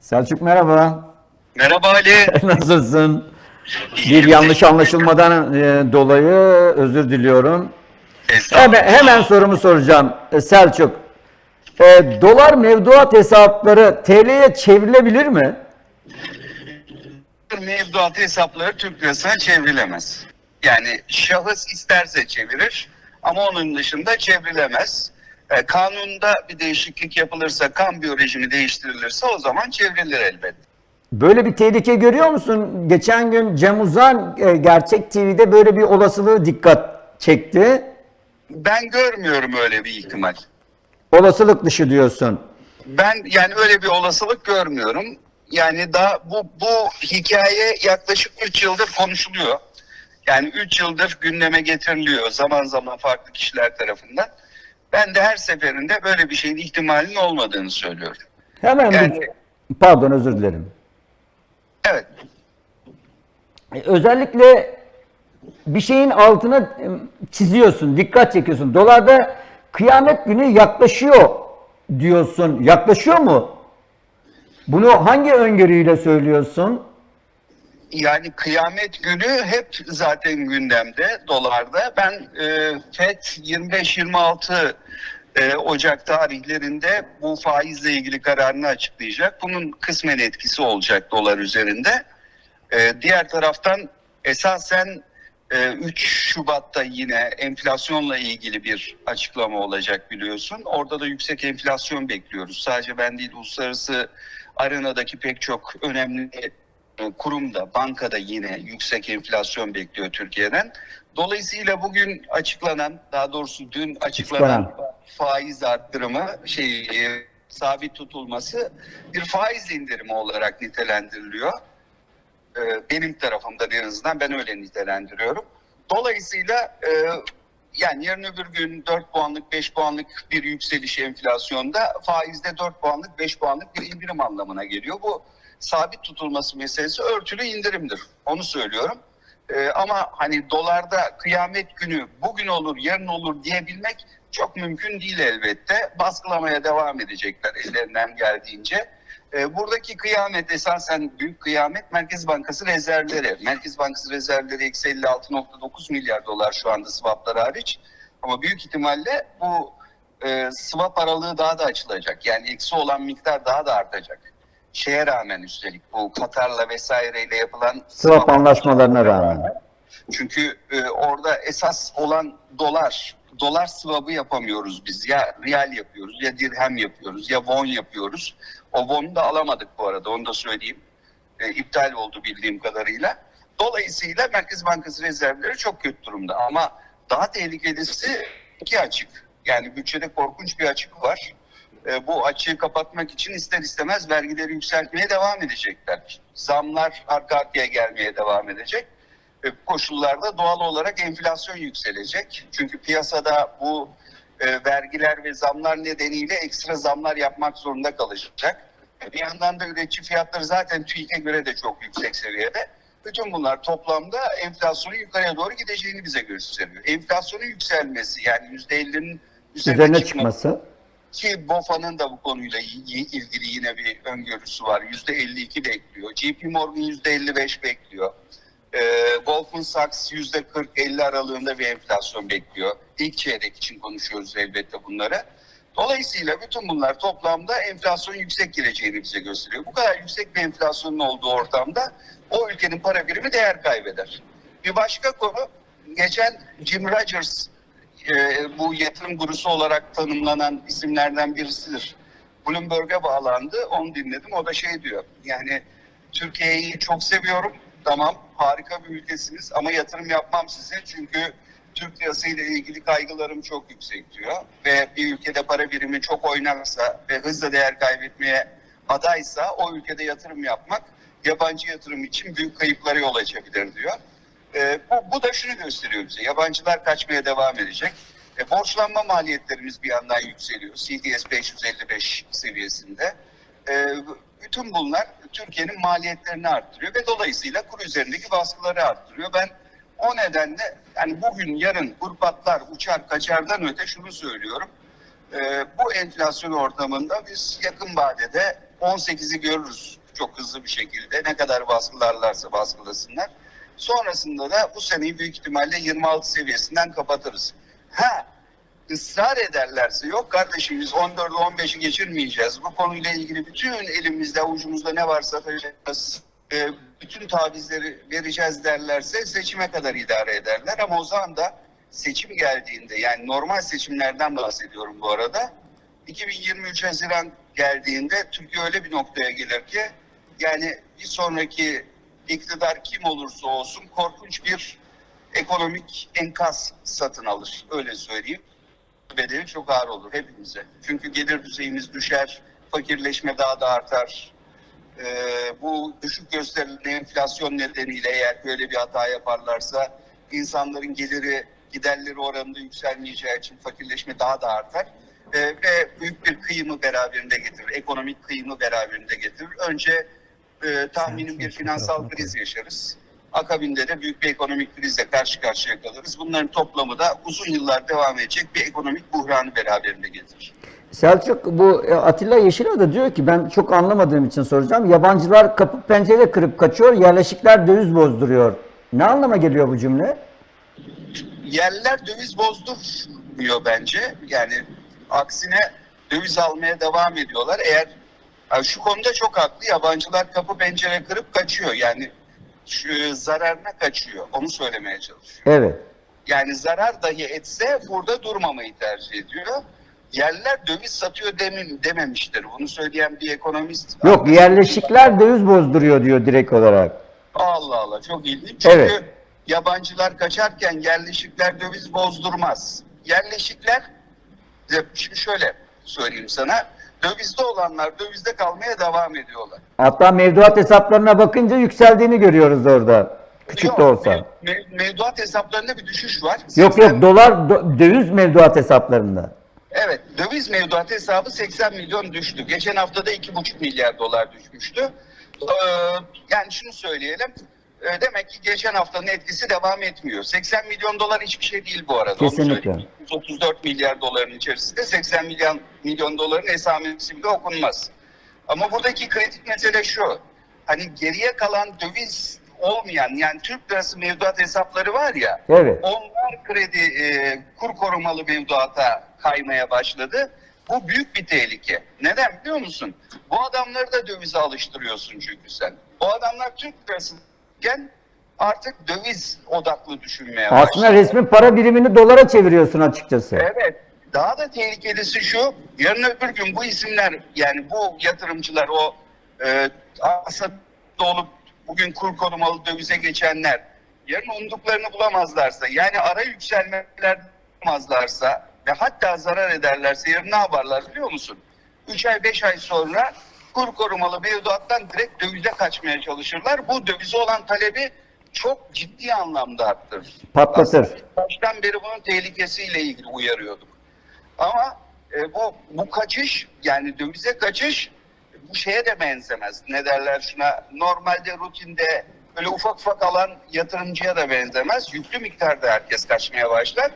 Selçuk merhaba. Merhaba Ali. Nasılsın? Bir yanlış anlaşılmadan e, dolayı özür diliyorum. Hemen, hemen sorumu soracağım. E, Selçuk, e, dolar mevduat hesapları TL'ye çevrilebilir mi? Mevduat hesapları Türk lirasına çevrilemez. Yani şahıs isterse çevirir ama onun dışında çevrilemez. E, kanunda bir değişiklik yapılırsa, kambiyo rejimi değiştirilirse o zaman çevrilir elbette. Böyle bir tehlike görüyor musun? Geçen gün Cem Uzan e, Gerçek TV'de böyle bir olasılığı dikkat çekti. Ben görmüyorum öyle bir ihtimal. Olasılık dışı diyorsun. Ben yani öyle bir olasılık görmüyorum. Yani daha bu bu hikaye yaklaşık 3 yıldır konuşuluyor. Yani 3 yıldır gündeme getiriliyor zaman zaman farklı kişiler tarafından. Ben de her seferinde böyle bir şeyin ihtimalinin olmadığını söylüyorum. Hemen Yani- bir... Pardon özür dilerim. Evet. E, Özellikle bir şeyin altına e, çiziyorsun, dikkat çekiyorsun. Dolarda kıyamet günü yaklaşıyor diyorsun. Yaklaşıyor mu? Bunu hangi öngörüyle söylüyorsun? Yani kıyamet günü hep zaten gündemde dolarda. Ben e, FED 25-26 e, Ocak tarihlerinde bu faizle ilgili kararını açıklayacak. Bunun kısmen etkisi olacak dolar üzerinde. E, diğer taraftan esasen e, 3 Şubat'ta yine enflasyonla ilgili bir açıklama olacak biliyorsun. Orada da yüksek enflasyon bekliyoruz. Sadece ben değil uluslararası arenadaki pek çok önemli kurumda, bankada yine yüksek enflasyon bekliyor Türkiye'den. Dolayısıyla bugün açıklanan, daha doğrusu dün açıklanan faiz arttırımı, şey e, sabit tutulması bir faiz indirimi olarak nitelendiriliyor. E, benim tarafımdan en azından ben öyle nitelendiriyorum. Dolayısıyla e, yani yarın öbür gün 4 puanlık 5 puanlık bir yükseliş enflasyonda faizde 4 puanlık 5 puanlık bir indirim anlamına geliyor. Bu sabit tutulması meselesi örtülü indirimdir. Onu söylüyorum. Ee, ama hani dolarda kıyamet günü bugün olur yarın olur diyebilmek çok mümkün değil elbette. Baskılamaya devam edecekler ellerinden geldiğince. Ee, buradaki kıyamet esasen büyük kıyamet Merkez Bankası rezervleri. Merkez Bankası rezervleri eksi 56.9 milyar dolar şu anda swaplar hariç. Ama büyük ihtimalle bu e, swap aralığı daha da açılacak. Yani eksi olan miktar daha da artacak. Şeye rağmen üstelik bu Katar'la vesaireyle yapılan Swap anlaşmalarına rağmen. çünkü e, orada esas olan dolar. Dolar swap'ı yapamıyoruz biz. Ya riyal yapıyoruz, ya dirhem yapıyoruz, ya won yapıyoruz. O won'u da alamadık bu arada, onu da söyleyeyim. E, iptal oldu bildiğim kadarıyla. Dolayısıyla Merkez Bankası rezervleri çok kötü durumda. Ama daha tehlikelisi iki açık. Yani bütçede korkunç bir açık var. E, bu açığı kapatmak için ister istemez vergileri yükseltmeye devam edecekler. Zamlar arka arkaya gelmeye devam edecek. E, koşullarda doğal olarak enflasyon yükselecek. Çünkü piyasada bu e, vergiler ve zamlar nedeniyle ekstra zamlar yapmak zorunda kalacak. E, bir yandan da üretici fiyatları zaten TÜİK'e göre de çok yüksek seviyede. Bütün bunlar toplamda enflasyonun yukarıya doğru gideceğini bize gösteriyor. Enflasyonun yükselmesi yani %50'nin üzerine, Üzerine çıkması. Ki BOFA'nın da bu konuyla ilgili yine bir öngörüsü var. Yüzde 52 bekliyor. JP Morgan yüzde 55 bekliyor. Ee, Goldman Sachs yüzde 40-50 aralığında bir enflasyon bekliyor. İlk çeyrek için konuşuyoruz elbette bunları. Dolayısıyla bütün bunlar toplamda enflasyonun yüksek gireceğini bize gösteriyor. Bu kadar yüksek bir enflasyonun olduğu ortamda o ülkenin para birimi değer kaybeder. Bir başka konu geçen Jim Rogers e, bu yatırım gurusu olarak tanımlanan isimlerden birisidir. Bloomberg'e bağlandı, onu dinledim. O da şey diyor, yani Türkiye'yi çok seviyorum, tamam harika bir ülkesiniz ama yatırım yapmam size çünkü Türk lirası ile ilgili kaygılarım çok yüksek diyor. Ve bir ülkede para birimi çok oynarsa ve hızla değer kaybetmeye adaysa o ülkede yatırım yapmak yabancı yatırım için büyük kayıplara yol açabilir diyor. E, bu, bu da şunu gösteriyor bize. Yabancılar kaçmaya devam edecek. E, borçlanma maliyetlerimiz bir yandan yükseliyor. CDS 555 seviyesinde. E, bütün bunlar Türkiye'nin maliyetlerini arttırıyor ve dolayısıyla kur üzerindeki baskıları arttırıyor. Ben o nedenle yani bugün yarın kur patlar uçar kaçardan öte şunu söylüyorum. E, bu enflasyon ortamında biz yakın vadede 18'i görürüz çok hızlı bir şekilde. Ne kadar baskılarlarsa baskılasınlar. Sonrasında da bu seneyi büyük ihtimalle 26 seviyesinden kapatırız. Ha ısrar ederlerse yok kardeşim biz 14'ü 15'i geçirmeyeceğiz. Bu konuyla ilgili bütün elimizde avucumuzda ne varsa atacağız. E, bütün tavizleri vereceğiz derlerse seçime kadar idare ederler. Ama o zaman da seçim geldiğinde yani normal seçimlerden bahsediyorum bu arada. 2023 Haziran geldiğinde Türkiye öyle bir noktaya gelir ki yani bir sonraki iktidar kim olursa olsun korkunç bir ekonomik enkaz satın alır. Öyle söyleyeyim. Bedeli çok ağır olur hepimize. Çünkü gelir düzeyimiz düşer, fakirleşme daha da artar. Ee, bu düşük gösterilen enflasyon nedeniyle eğer böyle bir hata yaparlarsa insanların geliri giderleri oranında yükselmeyeceği için fakirleşme daha da artar. Ee, ve büyük bir kıyımı beraberinde getirir. Ekonomik kıyımı beraberinde getirir. Önce e, tahminim bir finansal kriz yaşarız. Akabinde de büyük bir ekonomik krizle karşı karşıya kalırız. Bunların toplamı da uzun yıllar devam edecek bir ekonomik buhranı beraberinde getirir. Selçuk bu e, Atilla Yeşilay da diyor ki ben çok anlamadığım için soracağım. Yabancılar kapı pencere kırıp kaçıyor, yerleşikler döviz bozduruyor. Ne anlama geliyor bu cümle? Yerler döviz bozdurmuyor bence. Yani aksine döviz almaya devam ediyorlar. Eğer yani şu konuda çok haklı. Yabancılar kapı pencere kırıp kaçıyor. Yani şu zararına kaçıyor. Onu söylemeye çalışıyor. Evet. Yani zarar dahi etse burada durmamayı tercih ediyor. Yerler döviz satıyor demem, dememiştir. Bunu söyleyen bir ekonomist. Yok yerleşikler döviz bozduruyor diyor direkt olarak. Allah Allah çok ilginç. Çünkü Evet. yabancılar kaçarken yerleşikler döviz bozdurmaz. Yerleşikler şimdi şöyle söyleyeyim sana. Dövizde olanlar dövizde kalmaya devam ediyorlar. Hatta mevduat hesaplarına bakınca yükseldiğini görüyoruz orada. Küçük Yok, de olsa. mev- mev- mevduat hesaplarında bir düşüş var. Yok yok dolar do- döviz mevduat hesaplarında. Evet, döviz mevduat hesabı 80 milyon düştü. Geçen hafta da 2,5 milyar dolar düşmüştü. Ee, yani şunu söyleyelim. E, Demek ki geçen haftanın etkisi devam etmiyor. 80 milyon dolar hiçbir şey değil bu arada. Kesinlikle. söyleyeyim. 34 milyar doların içerisinde 80 milyon milyon doların esamesi bile okunmaz. Ama buradaki kritik mesele şu. Hani geriye kalan döviz olmayan yani Türk lirası mevduat hesapları var ya. Evet. Onlar kredi e, kur korumalı mevduata kaymaya başladı. Bu büyük bir tehlike. Neden biliyor musun? Bu adamları da dövize alıştırıyorsun çünkü sen. O adamlar Türk lirasıyken artık döviz odaklı düşünmeye başladı. Aslında resmi para birimini dolara çeviriyorsun açıkçası. Evet. Daha da tehlikelisi şu. Yarın öbür gün bu isimler yani bu yatırımcılar o e, Asad'da olup bugün kur korumalı dövize geçenler yarın umduklarını bulamazlarsa yani ara yükselmeler bulamazlarsa ve hatta zarar ederlerse yarın ne yaparlar biliyor musun? 3 ay 5 ay sonra kur korumalı mevduattan direkt dövize kaçmaya çalışırlar. Bu dövize olan talebi çok ciddi anlamda arttırır. Patlatır. Baştan beri bunun tehlikesiyle ilgili uyarıyorduk. Ama e, bu bu kaçış yani dövize kaçış bu şeye de benzemez. Ne derler şuna? Normalde rutinde böyle ufak ufak alan yatırımcıya da benzemez. Yüklü miktarda herkes kaçmaya başlar.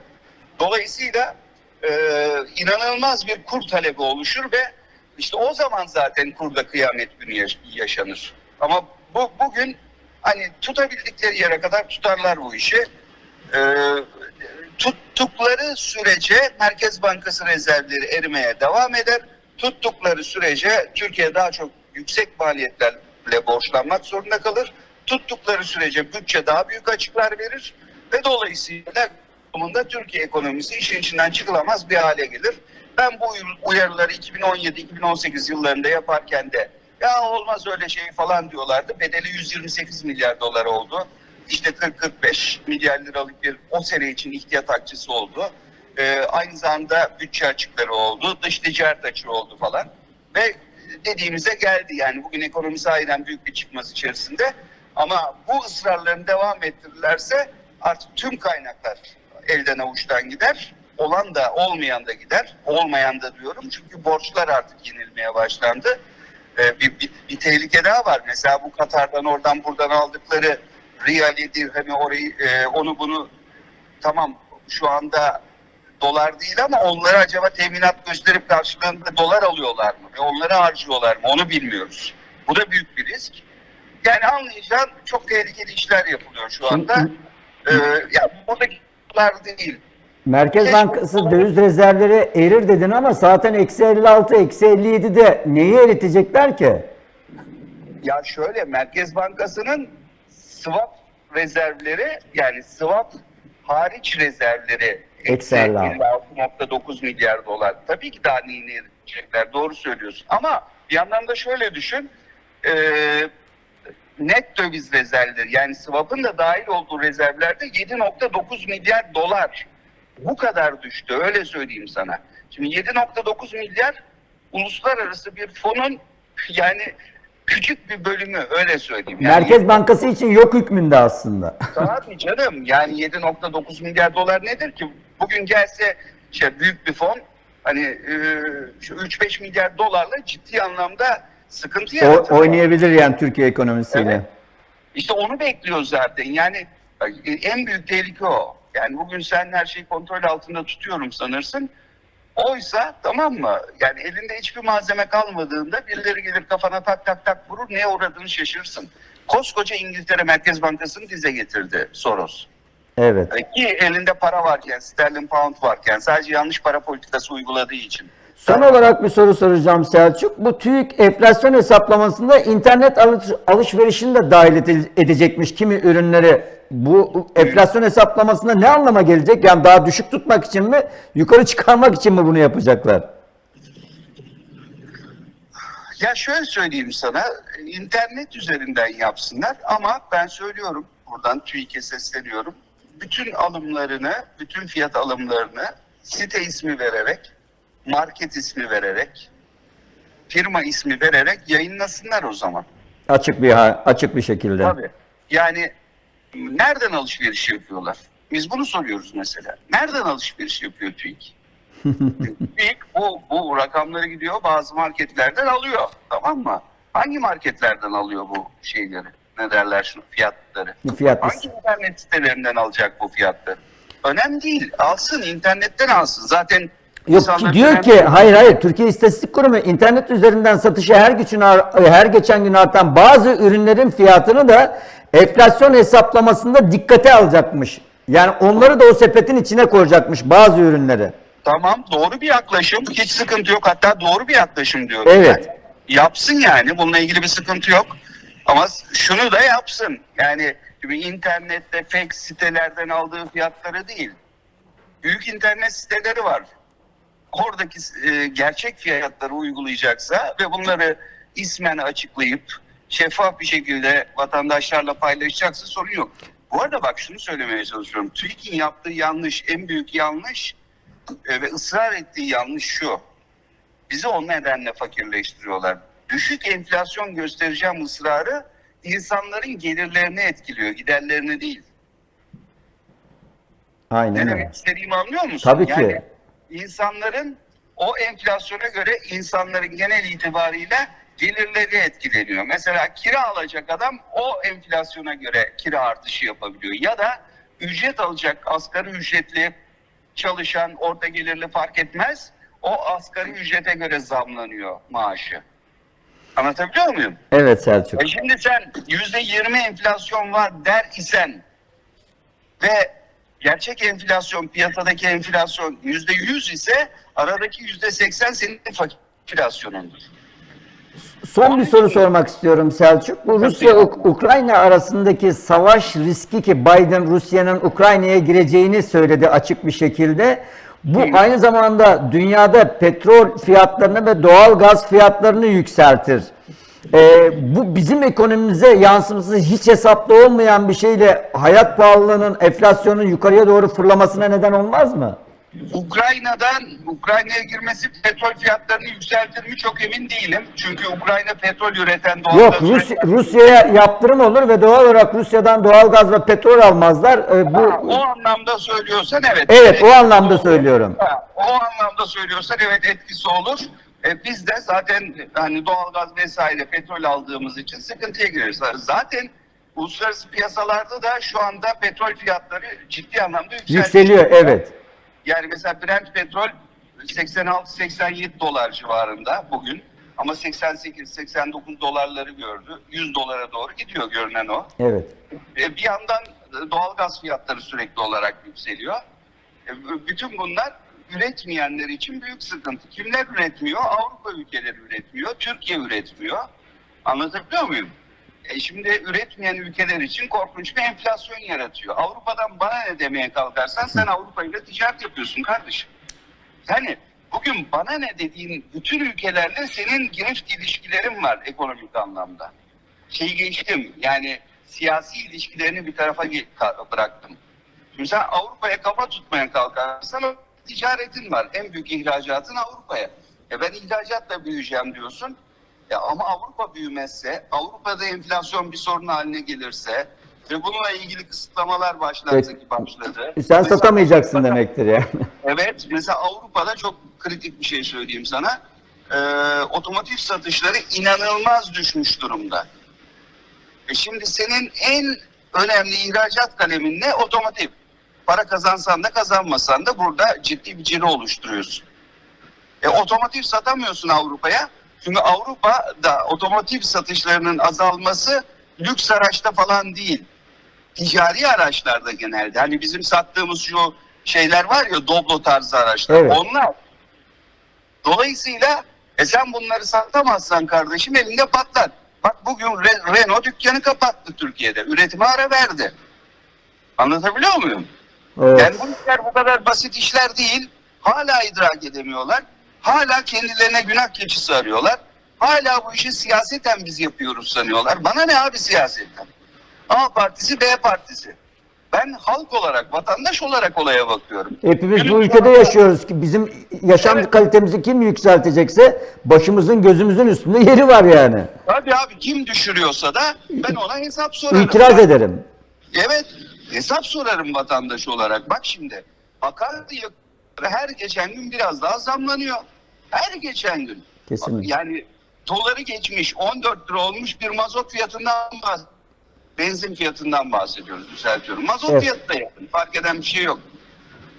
Dolayısıyla e, inanılmaz bir kur talebi oluşur ve işte o zaman zaten kurda kıyamet günü yaş- yaşanır. Ama bu bugün hani tutabildikleri yere kadar tutarlar bu işi. E, tuttukları sürece Merkez Bankası rezervleri erimeye devam eder. Tuttukları sürece Türkiye daha çok yüksek maliyetlerle borçlanmak zorunda kalır. Tuttukları sürece bütçe daha büyük açıklar verir ve dolayısıyla Türkiye ekonomisi işin içinden çıkılamaz bir hale gelir. Ben bu uyarıları 2017-2018 yıllarında yaparken de ya olmaz öyle şey falan diyorlardı. Bedeli 128 milyar dolar oldu işte 40-45 milyar liralık bir o sene için ihtiyat akçesi oldu. Ee, aynı zamanda bütçe açıkları oldu, dış ticaret açığı oldu falan. Ve dediğimize geldi yani bugün ekonomi sahiden büyük bir çıkmaz içerisinde. Ama bu ısrarlarını devam ettirirlerse artık tüm kaynaklar elden avuçtan gider. Olan da olmayan da gider. Olmayan da diyorum çünkü borçlar artık yenilmeye başlandı. Ee, bir, bir, bir tehlike daha var. Mesela bu Katar'dan oradan buradan aldıkları riyali, dirhemi orayı e, onu bunu tamam şu anda dolar değil ama onlara acaba teminat gösterip karşılığında dolar alıyorlar mı? Ve onları harcıyorlar mı? Onu bilmiyoruz. Bu da büyük bir risk. Yani anlayacağın çok tehlikeli işler yapılıyor şu anda. Ee, ya buradaki değil. Merkez Keşke- Bankası döviz rezervleri erir dedin ama zaten eksi 56, eksi 57'de neyi eritecekler ki? Ya şöyle Merkez Bankası'nın swap rezervleri yani swap hariç rezervleri Eksi 56. 56.9 milyar dolar. Tabii ki daha neyini edecekler doğru söylüyorsun. Ama bir yandan da şöyle düşün. eee, net döviz rezervleri yani swap'ın da dahil olduğu rezervlerde 7.9 milyar dolar. Bu kadar düştü öyle söyleyeyim sana. Şimdi 7.9 milyar uluslararası bir fonun yani küçük bir bölümü öyle söyleyeyim. Yani Merkez Bankası için yok hükmünde aslında. Tabii canım yani 7.9 milyar dolar nedir ki? Bugün gelse işte büyük bir fon hani e, şu 3-5 milyar dolarla ciddi anlamda sıkıntı O, yaratır. oynayabilir yani Türkiye ekonomisiyle. Evet. İşte onu bekliyoruz zaten. Yani e, en büyük tehlike o. Yani bugün sen her şeyi kontrol altında tutuyorum sanırsın. Oysa tamam mı? Yani elinde hiçbir malzeme kalmadığında birileri gelir kafana tak tak tak vurur neye uğradığını şaşırırsın. Koskoca İngiltere Merkez Bankası'nı dize getirdi Soros. Evet. Ki elinde para varken, sterlin pound varken sadece yanlış para politikası uyguladığı için. Son olarak bir soru soracağım Selçuk. Bu TÜİK enflasyon hesaplamasında internet alış, alışverişini de dahil ede- edecekmiş kimi ürünleri. Bu enflasyon hesaplamasında ne anlama gelecek? Yani daha düşük tutmak için mi, yukarı çıkarmak için mi bunu yapacaklar? Ya şöyle söyleyeyim sana, internet üzerinden yapsınlar ama ben söylüyorum, buradan TÜİK'e sesleniyorum. Bütün alımlarını, bütün fiyat alımlarını site ismi vererek, market ismi vererek, firma ismi vererek yayınlasınlar o zaman. Açık bir açık bir şekilde. Tabii. Yani nereden alışveriş yapıyorlar? Biz bunu soruyoruz mesela. Nereden alışveriş yapıyor TÜİK? TÜİK bu, bu rakamları gidiyor bazı marketlerden alıyor. Tamam mı? Hangi marketlerden alıyor bu şeyleri? Ne derler şunu fiyatları? Fiyat Hangi internet sitelerinden alacak bu fiyatları? Önemli değil. Alsın internetten alsın. Zaten Yok diyor ki hayır hayır Türkiye İstatistik Kurumu internet üzerinden satışı her gün ar- her geçen gün artan bazı ürünlerin fiyatını da enflasyon hesaplamasında dikkate alacakmış. Yani onları da o sepetin içine koyacakmış bazı ürünleri. Tamam doğru bir yaklaşım. Hiç sıkıntı yok. Hatta doğru bir yaklaşım diyorum. Evet. ben. Yapsın yani. Bununla ilgili bir sıkıntı yok. Ama şunu da yapsın. Yani internette fake sitelerden aldığı fiyatları değil. Büyük internet siteleri var. Oradaki e, gerçek fiyatları uygulayacaksa ve bunları ismen açıklayıp şeffaf bir şekilde vatandaşlarla paylaşacaksa sorun yok. Bu arada bak şunu söylemeye çalışıyorum. TÜİK'in yaptığı yanlış, en büyük yanlış e, ve ısrar ettiği yanlış şu. Bizi o nedenle fakirleştiriyorlar. Düşük enflasyon göstereceğim ısrarı insanların gelirlerini etkiliyor, giderlerini değil. Aynen Ne demek istediğimi anlıyor musun? Tabii ki. Yani insanların o enflasyona göre insanların genel itibariyle gelirleri etkileniyor. Mesela kira alacak adam o enflasyona göre kira artışı yapabiliyor. Ya da ücret alacak asgari ücretli çalışan orta gelirli fark etmez. O asgari ücrete göre zamlanıyor maaşı. Anlatabiliyor muyum? Evet Selçuk. E şimdi sen yüzde yirmi enflasyon var der isen ve gerçek enflasyon piyasadaki enflasyon yüzde yüz ise aradaki yüzde seksen senin enflasyonundur. Son bir soru sormak istiyorum Selçuk. Bu Rusya Uk- Ukrayna arasındaki savaş riski ki Biden Rusya'nın Ukrayna'ya gireceğini söyledi açık bir şekilde. Bu aynı zamanda dünyada petrol fiyatlarını ve doğal gaz fiyatlarını yükseltir. Ee, bu bizim ekonomimize yansıması hiç hesaplı olmayan bir şeyle hayat pahalılığının, enflasyonun yukarıya doğru fırlamasına neden olmaz mı? Ukrayna'dan Ukrayna'ya girmesi petrol fiyatlarını yükseltir mi çok emin değilim. Çünkü Ukrayna petrol üreten doğal Yok gaz üreten- Rusya'ya yaptırım olur ve doğal olarak Rusya'dan doğal gaz ve petrol almazlar. Ee, bu Ha, o anlamda söylüyorsan evet. Evet, o anlamda olur. söylüyorum. Ha, o anlamda söylüyorsan evet etkisi olur. E, biz de zaten hani doğalgaz vesaire petrol aldığımız için sıkıntıya gireriz. Zaten uluslararası piyasalarda da şu anda petrol fiyatları ciddi anlamda yükselmiş. yükseliyor evet. Yani mesela Brent petrol 86-87 dolar civarında bugün. Ama 88-89 dolarları gördü. 100 dolara doğru gidiyor görünen o. Evet. E, bir yandan e, doğalgaz fiyatları sürekli olarak yükseliyor. E, bütün bunlar üretmeyenler için büyük sıkıntı. Kimler üretmiyor? Avrupa ülkeleri üretmiyor. Türkiye üretmiyor. Anlatabiliyor muyum? E şimdi üretmeyen ülkeler için korkunç bir enflasyon yaratıyor. Avrupa'dan bana ne demeye kalkarsan sen Avrupa ile ticaret yapıyorsun kardeşim. Yani bugün bana ne dediğin bütün ülkelerle senin girift ilişkilerin var ekonomik anlamda. Şeyi geçtim yani siyasi ilişkilerini bir tarafa bıraktım. Şimdi sen Avrupa'ya kafa tutmaya kalkarsan ticaretin var. En büyük ihracatın Avrupa'ya. E ben ihracatla büyüyeceğim diyorsun. E ama Avrupa büyümezse, Avrupa'da enflasyon bir sorun haline gelirse ve bununla ilgili kısıtlamalar başladı ki başladı. Sen satamayacaksın demektir yani. Evet, mesela Avrupa'da çok kritik bir şey söyleyeyim sana. Ee, otomotiv satışları inanılmaz düşmüş durumda. E şimdi senin en önemli ihracat kalemin ne? Otomotiv. Para kazansan da kazanmasan da burada ciddi bir ciro oluşturuyorsun. E, otomotiv satamıyorsun Avrupa'ya. Çünkü Avrupa'da otomotiv satışlarının azalması lüks araçta falan değil. Ticari araçlarda genelde. Hani bizim sattığımız şu şeyler var ya Doblo tarzı araçlar. Evet. Onlar. Dolayısıyla e sen bunları satamazsan kardeşim elinde patlar. Bak bugün Re- Renault dükkanı kapattı Türkiye'de. Üretime ara verdi. Anlatabiliyor muyum? Evet. Yani bu işler bu kadar basit işler değil. Hala idrak edemiyorlar. Hala kendilerine günah keçisi arıyorlar. Hala bu işi siyaseten biz yapıyoruz sanıyorlar. Bana ne abi siyasetten? A partisi B partisi. Ben halk olarak, vatandaş olarak olaya bakıyorum. Hepimiz bu ülkede yaşıyoruz ki bizim yaşam Evet. kalitemizi kim yükseltecekse başımızın gözümüzün üstünde yeri var yani. Hadi abi kim düşürüyorsa da ben ona hesap sorarım. İtiraz ederim. Evet, hesap sorarım vatandaş olarak. Bak şimdi, akaryakıtlar her geçen gün biraz daha zamlanıyor. Her geçen gün. Kesinlikle. Yani doları geçmiş, 14 lira olmuş bir mazot fiyatından bahsediyoruz. Benzin fiyatından bahsediyoruz, düzeltiyorum. Mazot Evet. fiyatı da yakın, fark eden bir şey yok.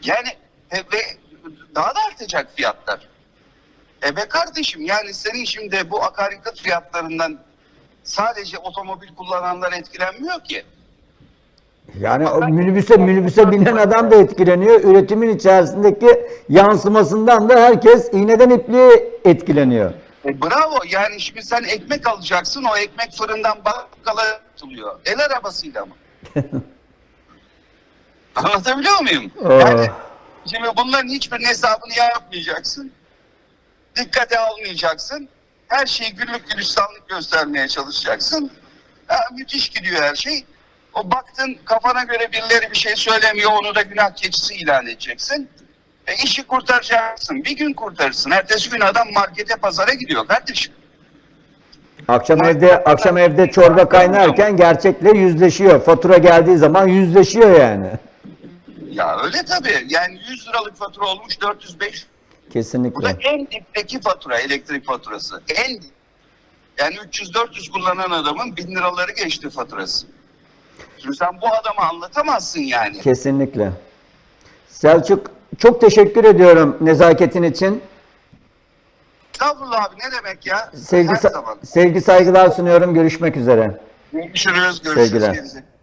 Yani e, ve daha da artacak fiyatlar. E be kardeşim yani senin şimdi bu akaryakıt fiyatlarından sadece otomobil kullananlar etkilenmiyor ki. Yani o minibüse minibüse binen adam da etkileniyor. Üretimin içerisindeki yansımasından da herkes iğneden ipliğe etkileniyor. E, bravo yani şimdi sen ekmek alacaksın o ekmek fırından bakkala atılıyor. El arabasıyla mı? Anlatabiliyor muyum? Yani şimdi bunların hiçbirinin hesabını yapmayacaksın. Dikkate almayacaksın. Her şeyi güllük gülistanlık göstermeye çalışacaksın. Ha, müthiş gidiyor her şey. O baktın kafana göre birileri bir şey söylemiyor onu da günah keçisi ilan edeceksin. E işi kurtaracaksın. Bir gün kurtarırsın. Ertesi gün adam markete pazara gidiyor kardeşim. Akşam evde akşam evde çorba kaynarken gerçekle yüzleşiyor. Fatura geldiği zaman yüzleşiyor yani. Ya öyle tabii. Yani 100 liralık fatura olmuş 405. Bu da Kesinlikle. en dipteki fatura elektrik faturası. En. Yani 300-400 kullanan adamın 1000 liraları geçti faturası. Şimdi sen bu adama anlatamazsın yani. Kesinlikle. Selçuk çok teşekkür ediyorum nezaketin için. Estağfurullah abi ne demek ya? Sevgi, Her sa- zaman. sevgi saygılar sunuyorum. Görüşmek üzere. Görüşürüz. Görüşürüz. Sevgiler. Hoşçakalın.